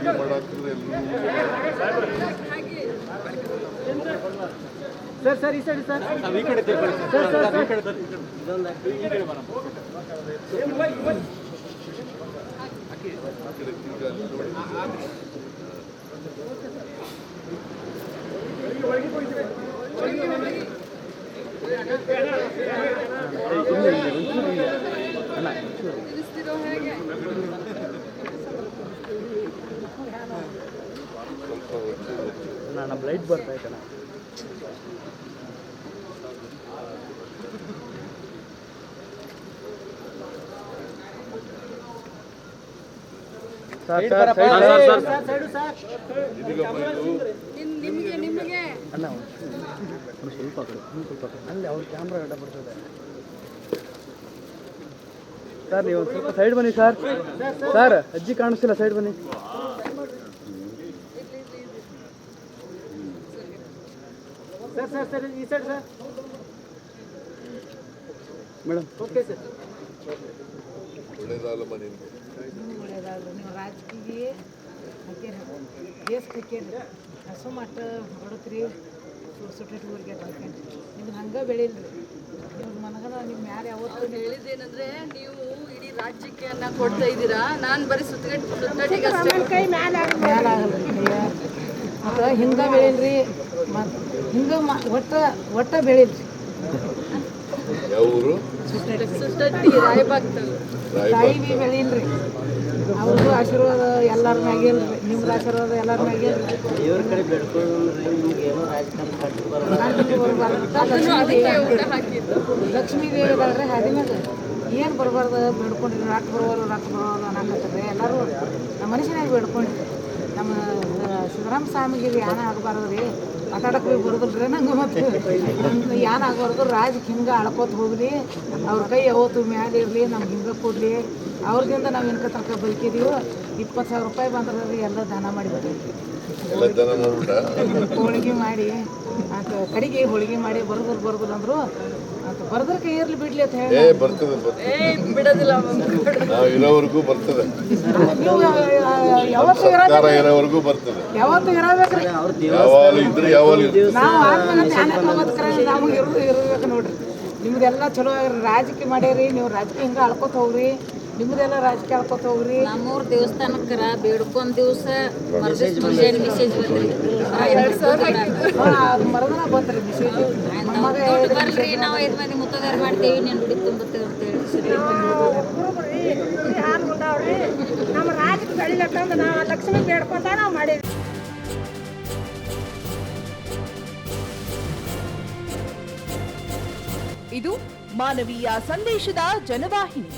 ಅಡುಗೆ ಮಾಡಾಕ್ತಿದ್ರೆ ಎಲ್ಲರೂ ಸರ್ ಸರ್ ಈ ಸೈಡ್ ಸರ್ ಈ ಕಡೆ ಸರ್ ಸರ್ ಈ ಕಡೆ ಬರ್ರಿ. ಇದೊಂದು ಈ ಕಡೆ ಬರೋಣ ಅಲ್ಲಿ ನೋಡಿ. ಸ್ವಲ್ಪ ಹೊತ್ತು ನಮ್ಮ ಲೈಟ್ ಬರ್ತಾ ಐತಣ್ಣ sir sir sir, sir, side sir ಇದೀಗಮ್ಮ ಇದು ನಿಮಗೆ ನಿಮಗೆ? ಅಣ್ಣ ಸ್ವಲ್ಪ ಕಡೆ ಅಣ್ಣ ಸ್ವಲ್ಪ ಕಡೆ. ಅಲ್ಲಿ ಅವ್ರ ಕ್ಯಾಮ್ರಾ ಗಡ್ಡ ಬರ್ತದೆ ಸರ್ ನೀವು ಸ್ವಲ್ಪ ಸೈಡ್ ಬನ್ನಿ ಸರ್. ಸರ್ ಅಜ್ಜಿ ಕಾಣಿಸ್ತಿಲ್ಲ ಸೈಡ್ ಬನ್ನಿ. ಸರ್ ಸರ್ ಸರ್ ಈ side sir. Madam. Okay sir ಒಳ್ಳೇದಲ್ಲಮ್ಮ ನಿನಗೆ ಒಳ್ಳೇದಾದ್ರು ನೀವು ರಾಜಕೀಯ ಹಾಕೇರಿ ದೇಶ ಹಾಕೇರಿ ಹಸು ಮಟ್ಟ ಹೊಡತ್ರಿ ಸುಟ್ಟೆ ಊರಿಗೆ ಹಾಕೇರಿ ನಿಮ್ಗೆ ಹಂಗೆ ಬೆಳಿಲ್ರಿ. ನಿಮ್ಮ ಮನಗನ ನಿಮ್ಮ ಯಾರು ಯಾವತ್ತು ಹೇಳಿದ್ದೇನಂದ್ರೆ ನೀವು ಇಡೀ ರಾಜ್ಯಕ್ಕೆ ಅನ್ನ ಕೊಡ್ತಾ ಇದ್ದೀರಾ? ನಾನು ಬರೀ ಸುತ್ತಗಟ್ಟು ಸುತ್ತಗಟ್ಟಿಗೆ ಅಷ್ಟೇ ಮ್ಯಾಲ ಆಗಲ್ರಿ ಮತ್ತು ಹಿಂಗೆ ಬೆಳಿಲ್ರಿ ಮತ್ತು ಹಿಂಗೆ ಮ ಒಟ್ಟ ಒಟ್ಟ ರಾಯಬಾಗ್ತಲ್ಲ ತಾಯಿ ಬಿ ಬೆಳಿಲ್ರಿ. ಅವ್ರದ್ದು ಆಶೀರ್ವಾದ ಎಲ್ಲರ ಮ್ಯಾಗಿಲ್ರಿ ನಿಮ್ದು ಆಶೀರ್ವಾದ ಎಲ್ಲರ ಮ್ಯಾಗಿಲ್ಲ ಕಡೆ ಬೆಳ್ಕೊಂಡ್ರೆ ನಿಮ್ಗೆ ಏನೋ ರಾಜಕಾರಣ ಕಟ್ಟಿ ಅದನ್ನು ಅದಕ್ಕೆ ಊಟ ಹಾಕಿದ್ದು. ಲಕ್ಷ್ಮೀ ದೇವಿ ಇದಾಳ್ರಿ ಹಾದಿಮ್ಯಾಗ ಏನು ಬರಬಾರ್ದು ಬೇಡ್ಕೊಂಡ್ರಿ ರಾಕ್ ಬರೋರು ರಾಕ್ ಬರೋರು ಅನ್ನಕತ್ತಾರೆ ಎಲ್ಲರೂ. ನಮ್ಮ ಮನುಷ್ಯನಾಗಿ ಬೇಡ್ಕೊಂಡ್ರಿ. ನಮ್ಮ ಸಿದ್ದರಾಮ ಸ್ವಾಮಿಗೆ ಯಾನ ಆಗಬಾರ್ದು ರೀ? ಮಾತಾಡಕ್ಕೆ ಬರೋದಿಲ್ರಿ ನಂಗೆ ಮತ್ತೆ. ಯಾನ ಆಗಬಾರ್ದು ರಾಜಕ್ಕೆ ಹಿಂಗೆ ಅಳ್ಕೋತ ಹೋಗ್ಲಿ ಅವ್ರ ಕೈ ಯಾವತ್ತು ಮ್ಯಾಲೆ ಇರಲಿ, ನಮ್ಗೆ ಹಿಂಗೆ ಕೊಡ್ಲಿ ಅವ್ರದಿಂದ ನಾವು ಇನ್ಕ ತನಕ ಬದುಕಿದೀವಿ ಇಪ್ಪತ್ತು ಸಾವಿರ ರೂಪಾಯಿ ಬಂದ್ರೆ ಎಲ್ಲ ದಾನ ಮಾಡಿ ಮಾಡ್ಬಿಟ್ಟ ಹೋಳಿಗೆ ಮಾಡಿ ಆತ ಕಡಿಗೆ ಹೋಳಿಗೆ ಮಾಡಿ ಬರ್ದ್ರು ಬರ್ಬೋದು ಅಂದ್ರು. ಆತ ಬರ್ದ್ರ ಕೈ ಇರ್ಲಿ ಬಿಡ್ಲಿ ಅಂತ ಹೇಳಿ ಏ ಬರ್ತದೆ ಬಿಡೋದಿಲ್ಲ ನಾವು ಇರೋವರೆಗೂ ಬರ್ತದೆ. ಯಾವತ್ತು ಸರ್ಕಾರ ಇರೋವರೆಗೂ ಬರ್ತದೆ. ಯಾವತ್ತು ಇರಬೇಕ್ರಿ. ಯಾವಾಗಲೂ ಇದ್ರೆ ಯಾವಾಗಲೂ ನಾವು ಆದ್ಮೇಲೆ ನಾವು ಇರೋದು ಇರ್ಬೇಕು ನೋಡ್ರಿ. ನಿಮ್ದೆಲ್ಲ ಚಲೋ ಆಗ್ರಿ. ರಾಜಕೀಯ ಮಾಡ್ಯಾರಿ ನೀವು ರಾಜಕೀಯ ಹಿಂಗೆ ಅಳ್ಕೊತ ಹೋಗ್ರಿ ನಿಮ್ದೆಲ್ಲ ರಾಜಕೀಯ ಅಳ್ಕೊತ ಹೋಗ್ರಿ ನಮ್ಮೂರ್ ದೇವಸ್ಥಾನಕ್ಕರ ಬೇಡ್ಕೊಂಡ್ ದಿವಸ ಮರ್ದಿಸ್ ಮುಂಜಾನೆ ಮೆಸೇಜ್ ಬಂದ್ರಿ ಮರದನ ಬಂದ್ರಿ ಮೆಸೇಜ್ ಬರ್ರಿ ನಾವು ಐದು ಮಂದಿ ಮುತ್ತಗಾರ ಮಾಡ್ತೇವಿ ನೀನು ತುಂಬತ್ತೇವೆ ಯಾರು ನಮ್ಮ ರಾಜಕ್ಕೆ ಬೆಳಿಲಕ್ಕಂದ್ರೆ ನಾವು ಲಕ್ಷ್ಮಿ ಬೇಡ್ಕೊಂತ ನಾವು ಮಾಡೀವಿ ಇದು ಮಾನವೀಯ ಸಂದೇಶದ ಜನವಾಹಿನಿ.